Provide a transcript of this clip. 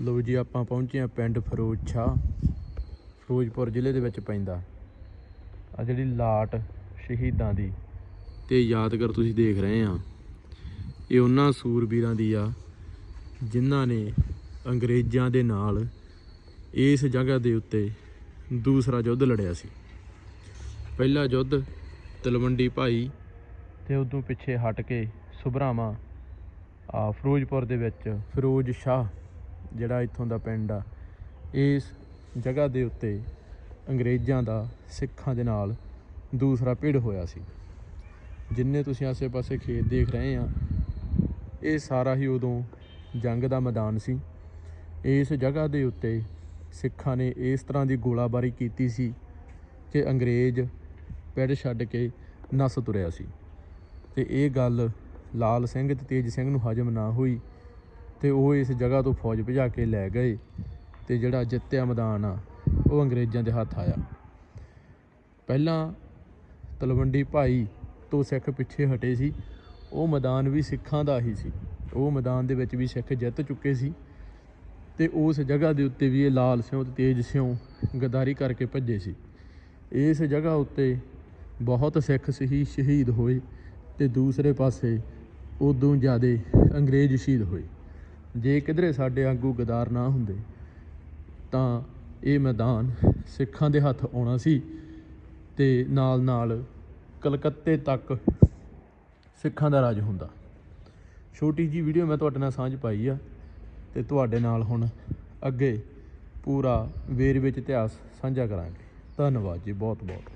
ਲੋ ਜੀ, ਆਪਾਂ ਪਹੁੰਚੇ ਆ ਪਿੰਡ ਫਿਰੋਜ਼ਸ਼ਾਹ ਫਿਰੋਜ਼ਪੁਰ ਜ਼ਿਲ੍ਹੇ ਦੇ ਵਿੱਚ ਪੈਂਦਾ। ਆ ਜਿਹੜੀ ਲਾਟ ਸ਼ਹੀਦਾਂ ਦੀ ਤੇ ਯਾਦਗਾਰ ਤੁਸੀਂ ਦੇਖ ਰਹੇ ਆ ਇਹ ਉਹਨਾਂ ਸੂਰਬੀਰਾਂ ਦੀ ਆ, ਜਿਨ੍ਹਾਂ ਨੇ ਅੰਗਰੇਜ਼ਾਂ ਦੇ ਨਾਲ ਇਸ ਜਗ੍ਹਾ ਦੇ ਉੱਤੇ ਦੂਸਰਾ ਯੁੱਧ ਲੜਿਆ ਸੀ। ਪਹਿਲਾ ਯੁੱਧ ਤਲਵੰਡੀ ਭਾਈ ਤੇ ਉਦੋਂ ਪਿੱਛੇ ਹਟ ਕੇ ਸੁਭਰਾਵਾਂ ਆ ਫਿਰੋਜ਼ਪੁਰ ਦੇ ਵਿੱਚ। ਫਿਰੋਜ਼ ਸ਼ਾਹ ਜਿਹੜਾ ਇੱਥੋਂ ਦਾ ਪਿੰਡ ਆ, ਇਸ ਜਗ੍ਹਾ ਦੇ ਉੱਤੇ ਅੰਗਰੇਜ਼ਾਂ ਦਾ, ਸਿੱਖਾਂ ਦੇ ਨਾਲ ਦੂਸਰਾ ਭਿੜ ਹੋਇਆ ਸੀ। ਜਿੰਨੇ ਤੁਸੀਂ ਆਸੇ-ਪਾਸੇ ਖੇਤ ਦੇਖ ਰਹੇ ਆ, ਇਹ ਸਾਰਾ ਹੀ ਉਦੋਂ ਜੰਗ ਦਾ ਮੈਦਾਨ ਸੀ। ਇਸ ਜਗ੍ਹਾ ਦੇ ਉੱਤੇ ਸਿੱਖਾਂ ਨੇ ਇਸ ਤਰ੍ਹਾਂ ਦੀ ਗੋਲਾਬਾਰੀ ਕੀਤੀ ਸੀ ਕਿ ਅੰਗਰੇਜ਼ ਪਿੰਡ ਛੱਡ ਕੇ ਨੱਸ ਤੁਰਿਆ ਸੀ। ਤੇ ਇਹ ਗੱਲ ਲਾਲ ਸਿੰਘ ਤੇ ਤੇਜ ਸਿੰਘ ਨੂੰ ਹਜਮ ਨਾ ਹੋਈ ਤੇ ਉਹ ਇਸ ਜਗ੍ਹਾ ਤੋਂ ਫੌਜ ਭਜਾ ਕੇ ਲੈ ਗਏ ਤੇ ਜਿਹੜਾ ਜਿੱਤਿਆ ਮੈਦਾਨ ਆ, ਉਹ ਅੰਗਰੇਜ਼ਾਂ ਦੇ ਹੱਥ ਆਇਆ। ਪਹਿਲਾਂ ਤਲਵੰਡੀ ਭਾਈ ਤੋਂ ਸਿੱਖ ਪਿੱਛੇ ਹਟੇ ਸੀ। ਉਹ ਮੈਦਾਨ ਵੀ ਸਿੱਖਾਂ ਦਾ ਹੀ ਸੀ। ਉਹ ਮੈਦਾਨ ਦੇ ਵਿੱਚ ਵੀ ਸਿੱਖ ਜਿੱਤ ਚੁੱਕੇ ਸੀ ਤੇ ਉਸ ਜਗ੍ਹਾ ਦੇ ਉੱਤੇ ਵੀ ਇਹ ਲਾਲ ਸਿਉਂ ਤੇ ਤੇਜ ਸਿਉਂ ਗਦਾਰੀ ਕਰਕੇ ਭੱਜੇ ਸੀ। ਇਸ ਜਗ੍ਹਾ ਉੱਤੇ ਬਹੁਤ ਸਿੱਖ ਸਹੀ ਸ਼ਹੀਦ ਹੋਏ ਤੇ ਦੂਸਰੇ ਪਾਸੇ ਉਦੋਂ ਜ਼ਿਆਦੇ ਅੰਗਰੇਜ਼ ਸ਼ਹੀਦ ਹੋਏ। ਜੇ ਕਿਧਰੇ ਸਾਡੇ ਆਗੂ ਗਦਾਰ ਨਾ ਹੁੰਦੇ, ਤਾਂ ਇਹ ਮੈਦਾਨ ਸਿੱਖਾਂ ਦੇ ਹੱਥ ਆਉਣਾ ਸੀ ਤੇ ਨਾਲ ਨਾਲ ਕਲਕੱਤੇ ਤੱਕ ਸਿੱਖਾਂ ਦਾ ਰਾਜ ਹੁੰਦਾ। ਛੋਟੀ ਜੀ ਵੀਡੀਓ ਮੈਂ ਤੁਹਾਡੇ ਨਾਲ ਸਾਂਝ ਪਾਈ ਆ ਤੇ ਤੁਹਾਡੇ ਨਾਲ ਹੁਣ ਅੱਗੇ ਪੂਰਾ ਵੇਰ ਵਿੱਚ ਇਤਿਹਾਸ ਸਾਂਝਾ ਕਰਾਂਗੇ। ਧੰਨਵਾਦ ਜੀ ਬਹੁਤ ਬਹੁਤ